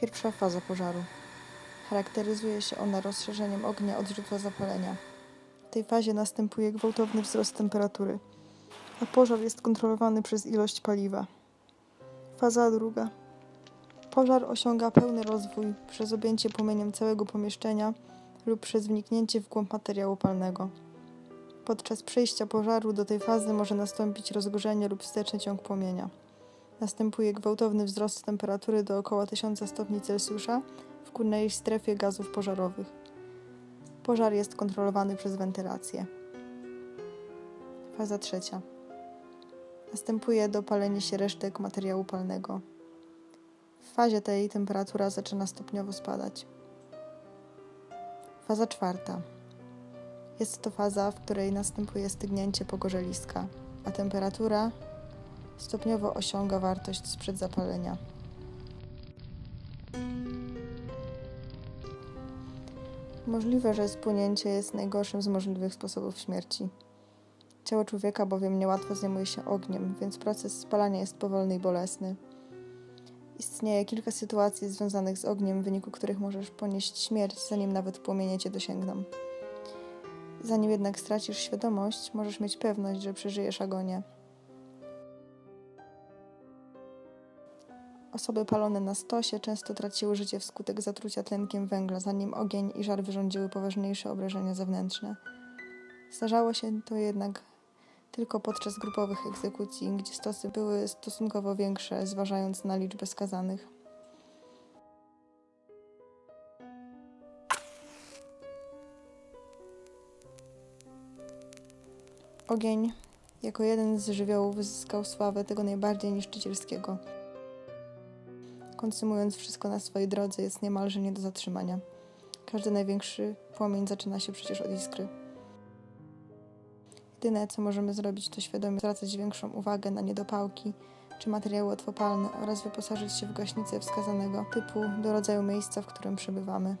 Pierwsza faza pożaru. Charakteryzuje się ona rozszerzeniem ognia od źródła zapalenia. W tej fazie następuje gwałtowny wzrost temperatury, a pożar jest kontrolowany przez ilość paliwa. Faza druga. Pożar osiąga pełny rozwój przez objęcie płomieniem całego pomieszczenia lub przez wniknięcie w głąb materiału palnego. Podczas przejścia pożaru do tej fazy może nastąpić rozgorzenie lub wsteczny ciąg płomienia. Następuje gwałtowny wzrost temperatury do około 1000 stopni Celsjusza w górnej strefie gazów pożarowych. Pożar jest kontrolowany przez wentylację. Faza trzecia. Następuje dopalenie się resztek materiału palnego. W fazie tej temperatura zaczyna stopniowo spadać. Faza czwarta. Jest to faza, w której następuje stygnięcie pogorzeliska, a temperatura stopniowo osiąga wartość sprzed zapalenia. Możliwe, że spłonięcie jest najgorszym z możliwych sposobów śmierci. Ciało człowieka bowiem niełatwo zajmuje się ogniem, więc proces spalania jest powolny i bolesny. Istnieje kilka sytuacji związanych z ogniem, w wyniku których możesz ponieść śmierć, zanim nawet płomienie cię dosięgną. Zanim jednak stracisz świadomość, możesz mieć pewność, że przeżyjesz agonię. Osoby palone na stosie często traciły życie wskutek zatrucia tlenkiem węgla, zanim ogień i żar wyrządziły poważniejsze obrażenia zewnętrzne. Zdarzało się to jednak tylko podczas grupowych egzekucji, gdzie stosy były stosunkowo większe, zważając na liczbę skazanych. Ogień, jako jeden z żywiołów, zyskał sławę tego najbardziej niszczycielskiego. Konsumując wszystko na swojej drodze, jest niemalże nie do zatrzymania. Każdy największy płomień zaczyna się przecież od iskry. Jedyne, co możemy zrobić, to świadomie zwracać większą uwagę na niedopałki czy materiały łatwopalne oraz wyposażyć się w gaśnicę wskazanego typu do rodzaju miejsca, w którym przebywamy.